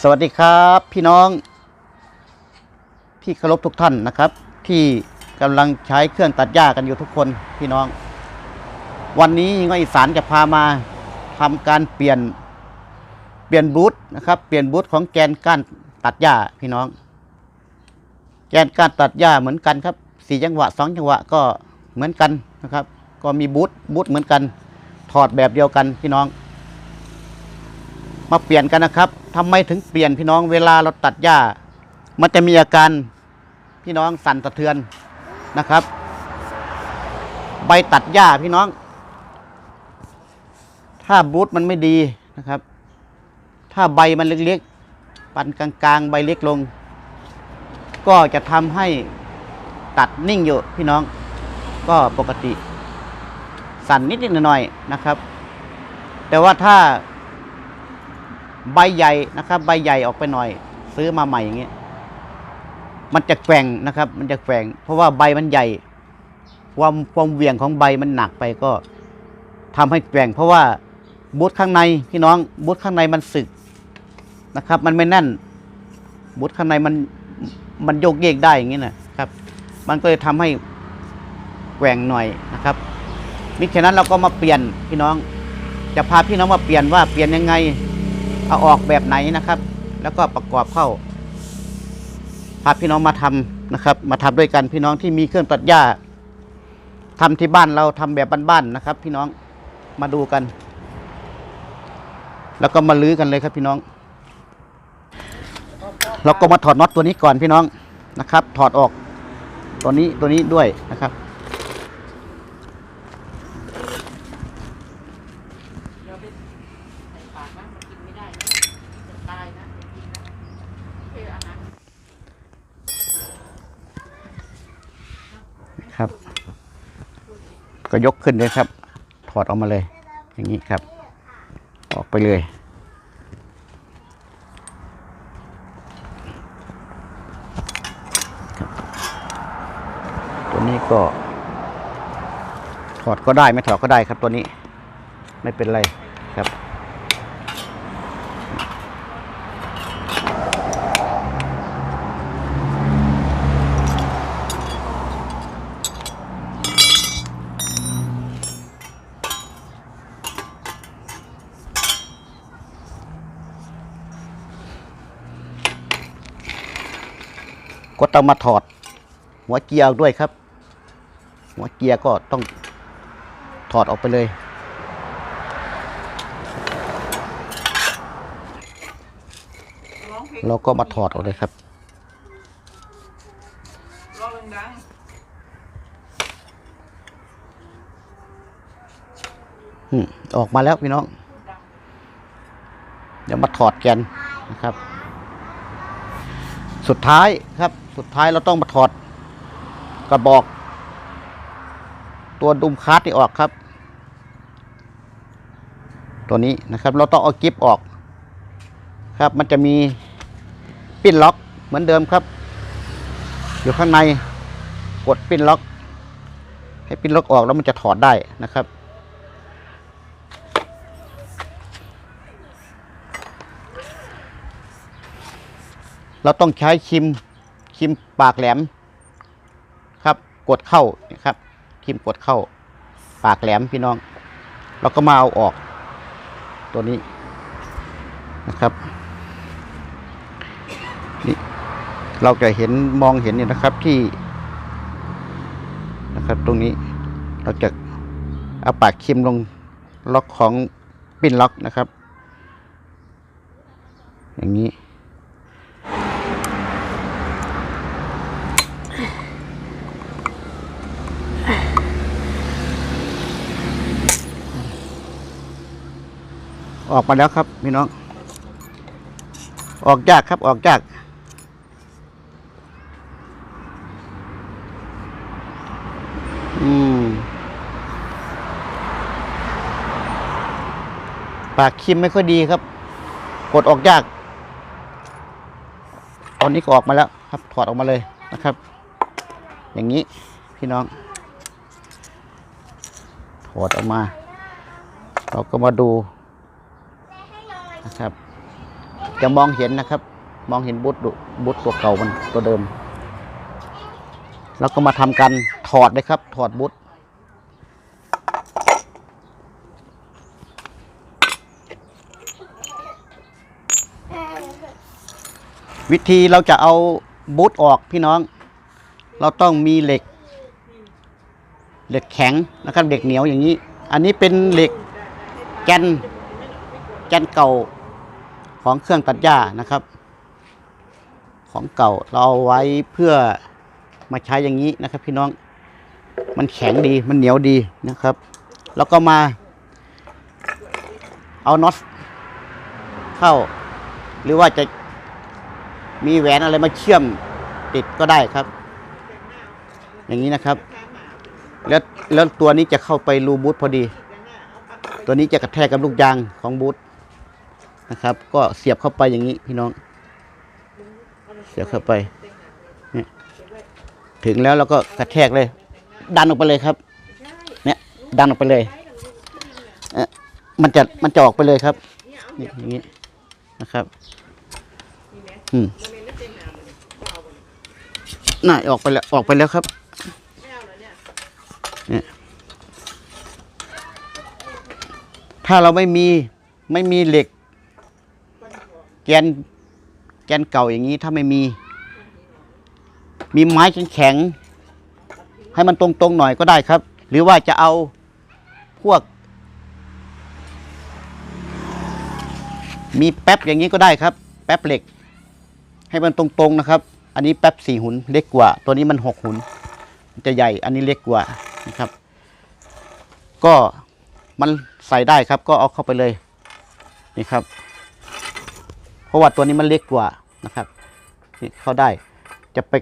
สวัสดีครับพี่น้องพี่เคารพทุกท่านนะครับ ที่กำลังใช้เครื่องตัดหญ้ากันอยู่ทุกคนพี่น้อง วันนี้ก็อีสานจะพามาทำการเปลี่ยนเปลี่ยนบูธนะครับเปลี่ยนบูธของแกนก้านตัดหญ้าพี่น้อง แกนก้านตัดหญ้าเหมือนกันครับสี่จังหวะสองจังหวะก็เหมือนกันนะครับ ก็มีบูธบูธเหมือนกัน ถอดแบบเดียวกันพี่น้อง มาเปลี่ยนกันนะครับทำไมถึงเปลี่ยนพี่น้องเวลาเราตัดหญ้า มันจะมีอาการพี่น้องสั่นสะเทือนนะครับ ใบตัดหญ้าพี่น้อง ถ้าบูทมันไม่ดีนะครับ ถ้าใบมันเล็กๆปันกลางๆ ใบเล็กลง ก็จะทำให้ตัดนิ่งอยู่พี่น้อง ก็ปกติ สั่นนิดๆหน่อยๆนะครับ แต่ว่าถ้า ใบใหญ่นะครับ ใบใหญ่ออกไปหน่อย ซื้อมาใหม่อย่างเงี้ยมันจะแกว่งนะครับ มันจะแกว่ง เพราะว่าใบมันใหญ่ ความความเวียงของใบมันหนักไปก็ทำให้แกว่ง เพราะว่าบูทข้างในพี่น้องบูทข้างในมันสึกนะครับ มันไม่แน่นบูทข้างในมันมันโยกเยกได้อย่างนี้นะครับ มันก็เลยทำให้แกว่งหน่อยนะครับมิฉะนั้นเราก็มาเปลี่ยนพี่น้อง จะพาพี่น้องมาเปลี่ยนว่าเปลี่ยนยังไง เอาออกแบบไหนนะครับ แล้วก็ประกอบเข้าพาพี่น้องมาทำนะครับ มาทำด้วยกันพี่น้องที่มีเครื่องตัดหญ้าทำที่บ้านเราทำแบบบ้านๆนะครับ พี่น้องมาดูกัน แล้วก็มาลื้อกันเลยครับพี่น้องเราก็มาถอดน็อตตัวนี้ก่อนพี่น้องนะครับ ถอดออกตัวนี้ตัวนี้ด้วยนะครับ เดี๋ยวไปใส่ปากนะมันกินไม่ได้นะจะตายนะจะกินนะคืออาหาร ครับ ก็ยกขึ้นเลยครับ ถอดออกมาเลย อย่างนี้ครับ ออกไปเลย ตัวนี้ก็ ถอดก็ได้ไม่ถอดก็ได้ครับตัวนี้ ไม่เป็นไรครับ ต้องมาถอด หัวเกียร์ด้วยครับ หัวเกียร์ก็ต้องถอดออกไปเลยเพลงแล้วก็มาถอดออกเลยครับออกมาแล้วพี่น้องๆดังเดี๋ยวมาถอดแกนนะครับ สุดท้ายครับ สุดท้ายเราต้องมาถอดกระบอก ตัวดุมคาร์ดนี่ออกครับ ตัวนี้นะครับ เราต้องเอากิฟออก ครับ มันจะมีปิ้นล็อกเหมือนเดิมครับ อยู่ข้างในกดปิ้นล็อก ให้ปิ้นล็อกออกแล้วมันจะถอดได้นะครับ เราต้องใช้คิมคิมปากแหลม ครับ กดเข้านี่ครับคิมกดเข้า ปากแหลมพี่น้อง เราก็มาเอาออก ตัวนี้นะครับนี่เราจะเห็นมองเห็นเนี่ยนะครับที่นะครับตรงนี้เราจะเอาปากคิมลงล็อกของปิ้นล็อกนะครับ อย่างนี้ ออกมาแล้วครับพี่น้อง ออกยากครับออกยากอืมปากคิมไม่ค่อยดีครับ กดออกยาก ตอนนี้ก็ออกมาแล้วครับ ถอดออกมาเลยนะครับ อย่างนี้พี่น้อง ถอดออกมา เราก็มาดูนะครับ จะมองเห็นนะครับ มองเห็นบูทดุบูทตัวเก่ามันตัวเดิม แล้วก็มาทำการถอดเลยครับ ถอดบูทวิธีเราจะเอาบูทออกพี่น้อง เราต้องมีเหล็ก เหล็กแข็งนะครับเหล็กเหนียวอย่างนี้ อันนี้เป็นเหล็กแกนแกนเก่า ของเครื่องตัดหญ้านะครับ ของเก่าเราเอาไว้เพื่อมาใช้อย่างนี้นะครับ พี่น้องมันแข็งดีมันเหนียวดีนะครับ แล้วก็มาเอาน็อตเข้า หรือว่าจะมีแหวนอะไรมาเชื่อมติดก็ได้ครับ อย่างนี้นะครับ แล้วแล้วตัวนี้จะเข้าไปรูบูทพอดี ตัวนี้จะกระแทกกับลูกยางของบูท นะครับ ก็เสียบเข้าไปอย่างนี้พี่น้อง เสียบเข้าไปเนี่ยถึงแล้วเราก็กระแทกเลย ดันออกไปเลยครับ เนี่ยดันออกไปเลยเออมันจะมันจะออกไปเลยครับนี่อย่างนี้นะครับ อืมน่าออกไปแล้วออกไปแล้วครับเนี่ยถ้าเราไม่มีไม่มีเหล็ก แกนแกนเก่าอย่างนี้ถ้าไม่มี มีไม้แข็งๆให้มันตรงๆหน่อยก็ได้ครับ หรือว่าจะเอาพวก มีแป๊บอย่างนี้ก็ได้ครับ แป๊บเหล็ก ให้มันตรงๆนะครับ อันนี้แป๊บสี่หุนเล็กกว่า ตัวนี้มันหกหุนจะใหญ่อันนี้เล็กกว่านะครับ ก็มันใส่ได้ครับ ก็เอาเข้าไปเลยนี่ครับ ราะว่าตัวนี้มันเล็กกว่านะครับนี่เข้าได้จะไป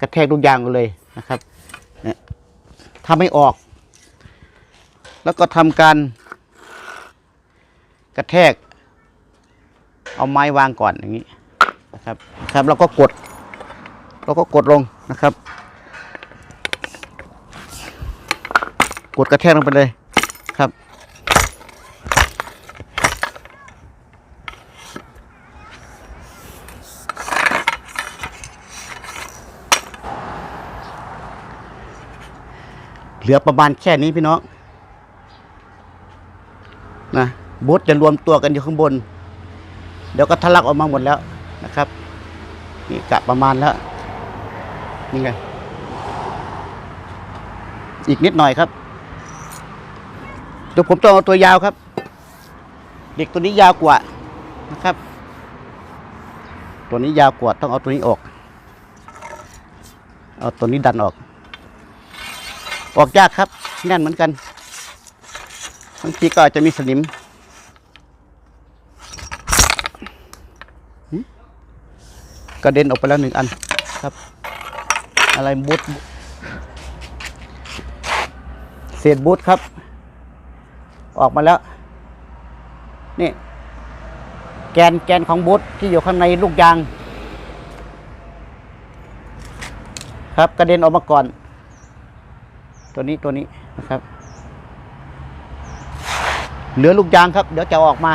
กระแทกลูกยางเลยนะครับเนี่ยถ้าไม่ออก แล้วก็ทำการกระแทก เอาไม้วางก่อนอย่างนี้นะครับครับแล้วก็กดแล้วก็กดลงนะครับ กดกระแทกลงไปเลยครับ เหลือประมาณแค่นี้พี่น้องนะบูธจะรวมตัวกันอยู่ข้างบน เดี๋ยวก็ทะลักออกมาหมดแล้วนะครับนี่กะประมาณแล้วนี่ไงอีกนิดหน่อยครับเดี๋ยวผมต้องเอาตัวยาวครับ เด็กตัวนี้ยาวกว่านะครับ ตัวนี้ยาวกว่าต้องเอาตัวนี้ออก เอาตัวนี้ดันออก ออกยากครับแน่นเหมือนกันบางทีก็อาจจะมีสนิมกระเด็นออกไปแล้วหนึ่งอันครับ อะไรบูทเศษบูทครับ ออกมาแล้ว นี่ แกนแกนของบูทที่อยู่ข้างในลูกยาง ครับกระเด็นออกมาก่อน ตัวนี้ตัวนี้นะครับ เหลือลูกยางครับ เดี๋ยวจะออกมา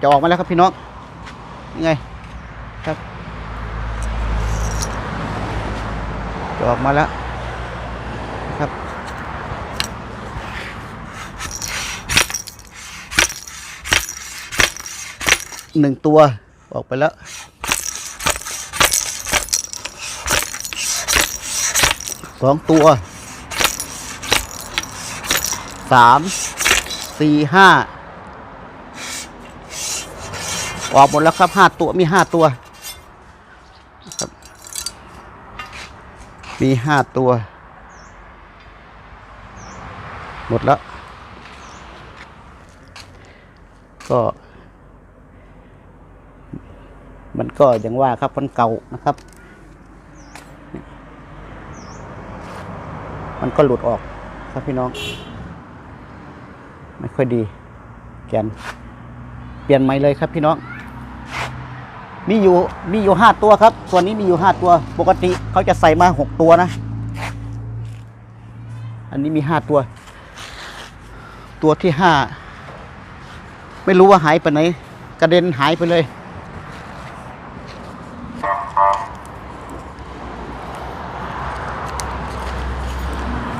จะออกมาแล้วครับพี่น้องยังไงครับจะออกมาแล้วครับ หนึ่งตัวออกไปแล้ว สองตัว สาม สี่ห้า ออกหมดแล้วครับห้าตัว มีห้าตัวมีห้าตัว หมดแล้ว ก็ มัน ก็อย่างว่าครับมันเก่านะครับ มันก็หลุดออกครับพี่น้อง ไม่ค่อยดี แกน เปลี่ยนใหม่เลยครับพี่น้อง มีอยู่มีอยู่ห้าตัวครับ ตัวนี้มีอยู่ห้าตัว ปกติเขาจะใส่มาหกตัวนะ อันนี้มีห้าตัว ตัวที่ห้าไม่รู้ว่าหายไปไหน กระเด็นหายไปเลย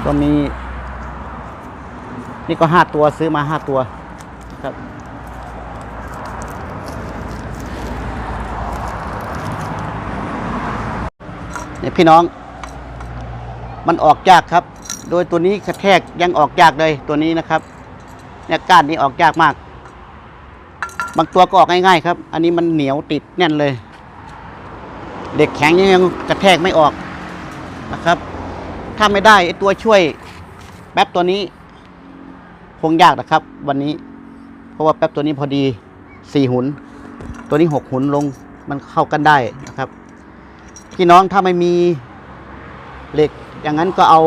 ตัวนี้นี่ก็ห้าตัวซื้อมาห้าตัวครับเนี่ยพี่น้อง มันออกยากครับ โดยตัวนี้กระแทกยังออกยากเลยตัวนี้นะครับ เนี่ยก้านนี้ออกยากมาก บางตัวก็ออกง่ายๆครับ อันนี้มันเหนียวติดแน่นเลย เด็กแข็งยังกระแทกไม่ออกนะครับ ถ้าไม่ได้ไอ้ตัวช่วยแป๊บตัวนี้ คงยากนะครับ วันนี้ เพราะว่าแป๊บตัวนี้พอดีสี่หุน ตัวนี้หกหุนลงมันเข้ากันได้นะครับพี่น้องถ้าไม่มีเหล็กอย่างนั้นก็เอา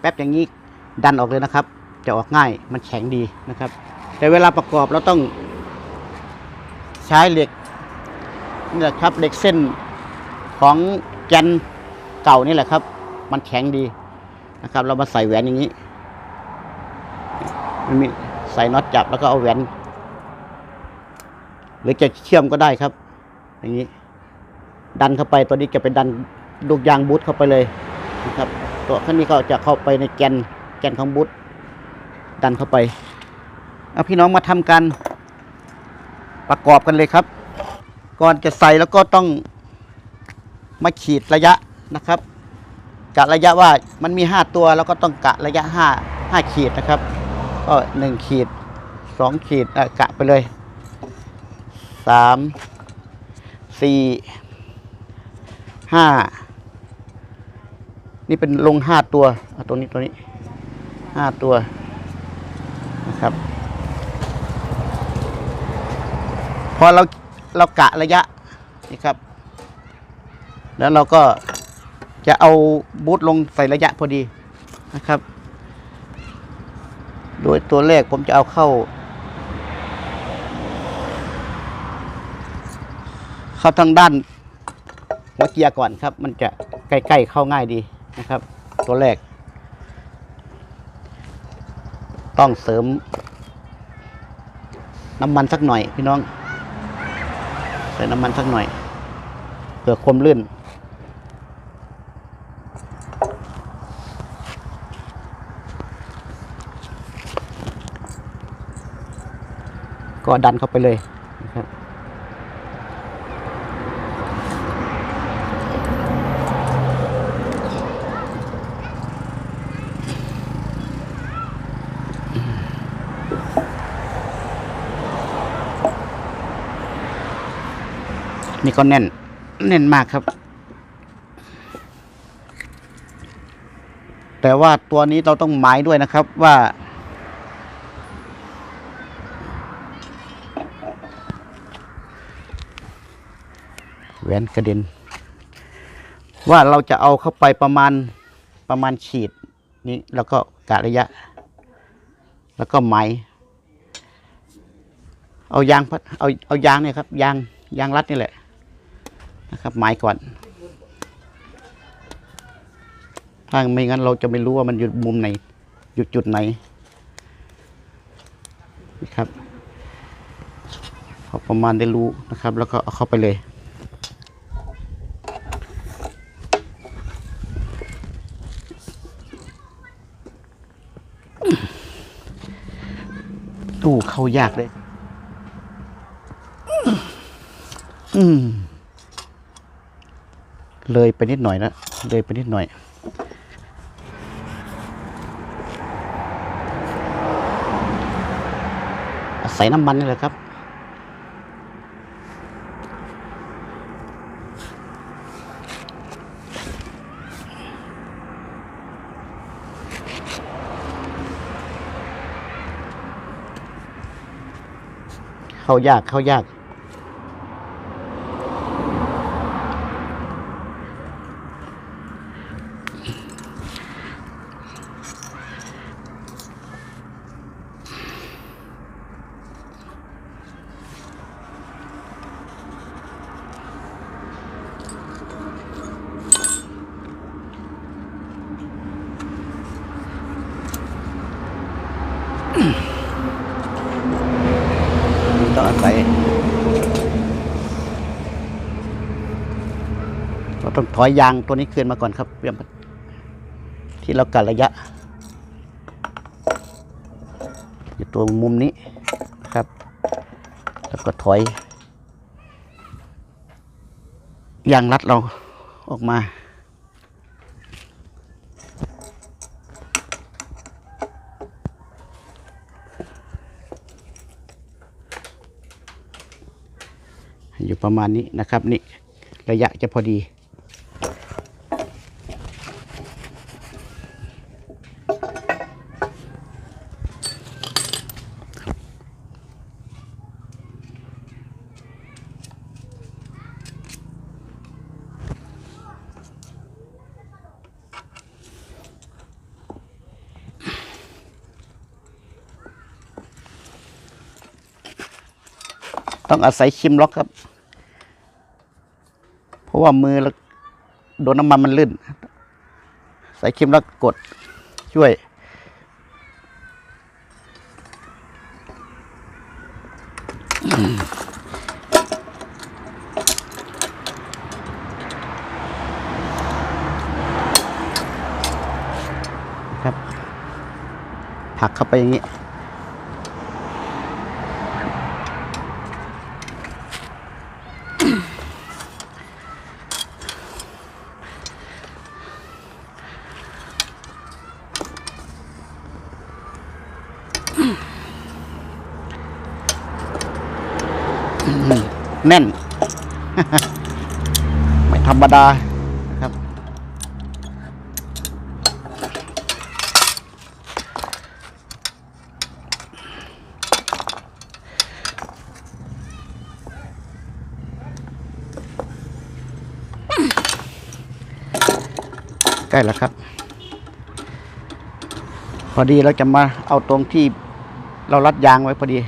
แป๊บอย่างนี้ดันออกเลยนะครับ จะออกง่ายมันแข็งดีนะครับ แต่เวลาประกอบเราต้องใช้เหล็กนี่แหละครับเหล็กเส้นของแกนเก่านี่แหละครับ มันแข็งดีนะครับ เรามาใส่แหวนอย่างนี้มันมีใส่น็อตจับแล้วก็เอาแหวน หรือจะเชื่อมก็ได้ครับ อย่างนี้ ดันเข้าไปตัวนี้จะเป็นดันลูกยางบูทเข้าไปเลยนะครับ ตัวข้างนี้ก็จะเข้าไปในแกนแกนของบูทดันเข้าไปเอาพี่น้องมาทำกันประกอบกันเลยครับ ก่อนจะใส่แล้วก็ต้องมาขีดระยะนะครับ กะระยะว่ามันมีห้าตัวแล้วก็ต้องกะระยะห้าห้าขีดนะครับ ก็หนึ่งขีดสองขีดอะกะไปเลยสามสี่ห้านี่เป็นลงห้าตัวเอาตัวนี้ตัวนี้ห้าตัวนะครับ พอเราเรากะระยะนี่ครับ แล้วเราก็ จะเอาบูทลงใส่ระยะพอดีนะครับ โดยตัวแรกผมจะเอาเข้า เข้าทางด้านหัวเกียร์ก่อนครับ มันจะใกล้ๆเข้าง่ายดีนะครับ ตัวแรก ต้องเสริม น้ำมันสักหน่อยพี่น้อง ใส่น้ำมันสักหน่อยเพื่อความลื่น ก็ดันเข้าไปเลยนะครับนี่ก็แน่น แน่นมากครับ แต่ว่าตัวนี้เราต้องหมายด้วยนะครับว่า แหวนกระเด็น ว่าเราจะเอาเข้าไปประมาณประมาณขีดนี้แล้วก็กะระยะ แล้วก็ไหม เอายางพัดเอาเอายางเนี่ยครับ ยางยางรัดนี่แหละนะครับหมก่อนถ้าไม่งั้นเราจะไม่รู้ว่ามันอยู่มุมไหนอยู่จุดไหนนะครับพอประมาณได้รู้นะครับ แล้วก็เอาเข้าไปเลย ตู้เข้ายากเลย อืม เลยไปนิดหน่อยนะ เลยไปนิดหน่อย ใส่น้ำมันนี่แหละครับ เข้ายากเข้ายาก ต้องถอยยางตัวนี้คืนมาก่อนครับเพื่อนที่เรากัดระยะอยู่ตัวมุมนี้นะครับ แล้วก็ถอยยางรัดเราออกมาอยู่ประมาณนี้นะครับนี่ระยะจะพอดี ต้องอาศัยคิมล็อกครับ เพราะว่ามือเราโดนน้ำมันมันลื่น ใส่คิมล็อกกดช่วยครับ ผักเข้าไปอย่างนี้ แน่น ไม่ธรรมดาครับ ใกล้แล้วครับ พอดีเราจะมาเอาตรงที่เรารัดยางไว้พอดี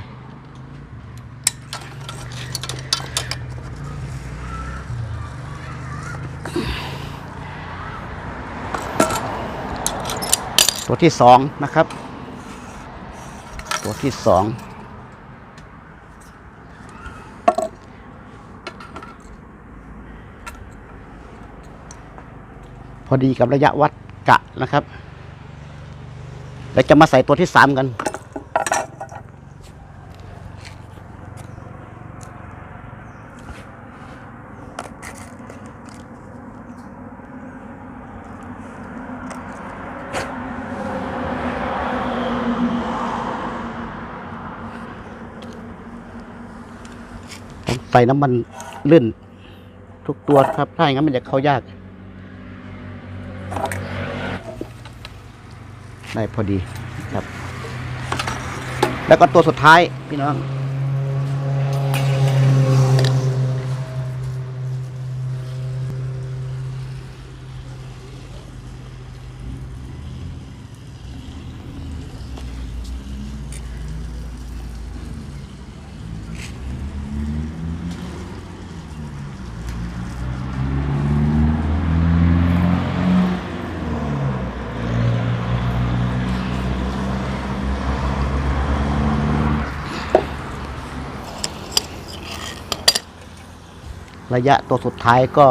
ตัวที่สองนะครับ ตัวที่สองพอดีกับระยะวัดกะนะครับแล้วจะมาใส่ตัวที่สามกัน ใส่น้ำมันลื่น ทุกตัวครับ ถ้าอย่างนั้นมันจะเข้ายาก ได้พอดีครับ แล้วก็ตัวสุดท้ายพี่น้อง ระยะตัวสุดท้ายก็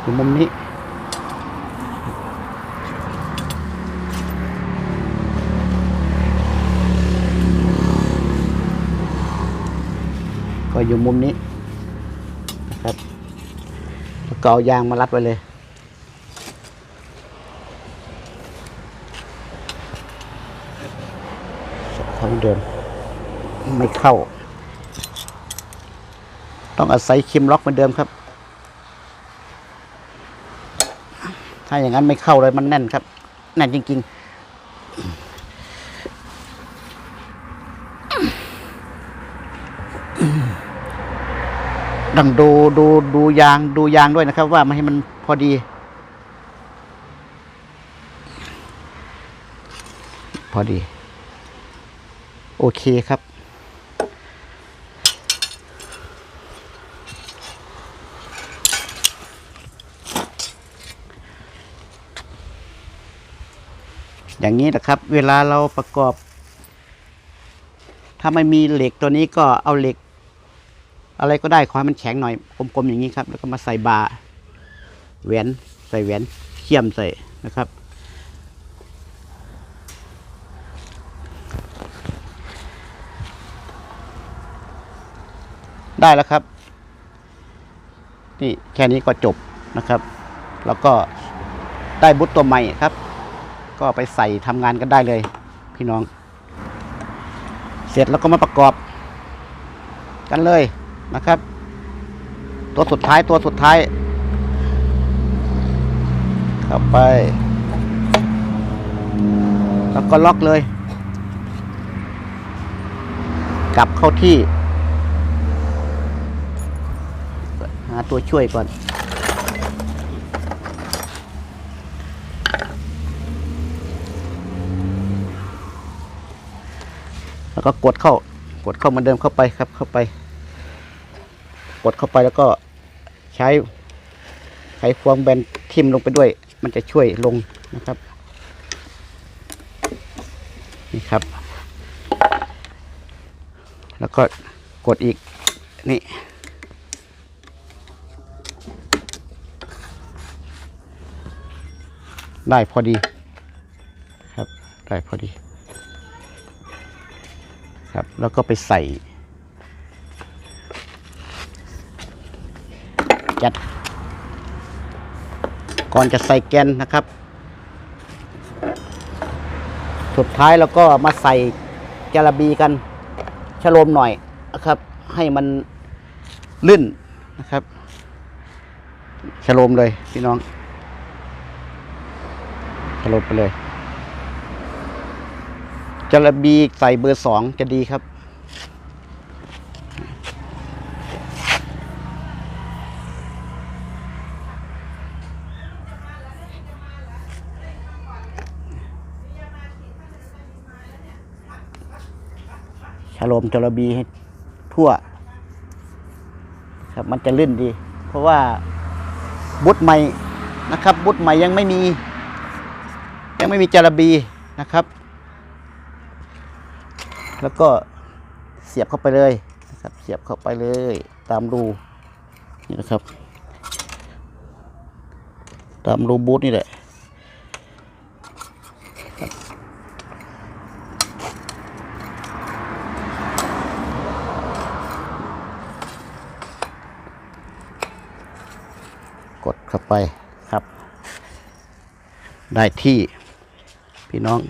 อยู่มุมนี้ ก็อยู่มุมนี้นะครับแล้วก็เอายางมารัดไว้เลยของเดิมไม่เข้า ต้องอาศัยคิมล็อกเหมือนเดิมครับ ถ้าอย่างนั้นไม่เข้าเลยมันแน่นครับ แน่นจริง ๆต้องดูดูดูยางดูยางด้วยนะครับ ว่ามันให้มันพอดี พอดี โอเคครับ อย่างนี้นะครับ เวลาเราประกอบ ถ้าไม่มีเหล็กตัวนี้ก็เอาเหล็ก อะไรก็ได้ขอให้มันแข็งหน่อยกลมๆอย่างนี้ครับ แล้วก็มาใส่บาแหวนใส่แหวนเขี่ยมใส่นะครับได้แล้วครับ นี่แค่นี้ก็จบนะครับ แล้วก็ได้บุตรตัวใหม่ครับ ก็ไปใส่ทำงานกันได้เลย พี่น้อง เสร็จแล้วก็มาประกอบ กันเลยนะครับ ตัวสุดท้ายตัวสุดท้ายเข้าไป แล้วก็ล็อกเลย กลับเข้าที่ หาตัวช่วยก่อน แล้วก็กดเข้ากดเข้าเหมือนเดิมเข้าไปครับเข้าไป กดเข้าไปแล้วก็ใช้ไขควงแบนทิ่มลงไปด้วย มันจะช่วยลงนะครับนี่ครับ แล้วก็กดอีกนี่ได้พอดีครับได้พอดี ครับ แล้วก็ไปใส่จัด ก่อนจะใส่แกนนะครับ สุดท้ายเราก็มาใส่จาระบีกันชะโลมหน่อยนะครับ ให้มันลื่นนะครับชะโลมเลยพี่น้องชะโลมไปเลย จาระบีใส่เบอร์สองจะดีครับฉโลมจระบีให้ทั่ว ครับมันจะลื่นดี เพราะว่าบุตรใหม่นะครับ บุตรใหม่ยังไม่มี ยังไม่มีจระบีนะครับ แล้วก็เสียบเข้าไปเลยนะครับเสียบเข้าไปเลยตามรูนี่นะครับ ตามรูบูทนี่แหละกดเข้าไปครับ ได้ที่พี่น้อง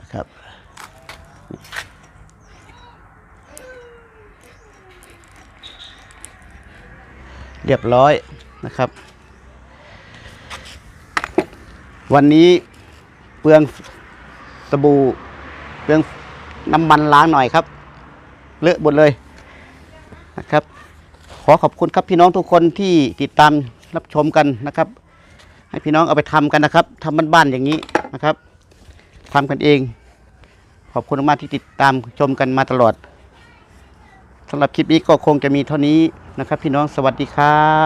นะครับ เรียบร้อยนะครับ วันนี้เปลืองสบู่เปลืองน้ำมันล้างหน่อยครับ เลอะหมดเลยนะครับ ขอขอบคุณครับพี่น้องทุกคนที่ติดตามรับชมกันนะครับ ให้พี่น้องเอาไปทำกันนะครับทำบ้านๆอย่างนี้นะครับทำกันเอง ขอบคุณมากที่ติดตามชมกันมาตลอด สำหรับคลิปนี้ก็คงจะมีเท่านี้นะครับ พี่น้องสวัสดีครับ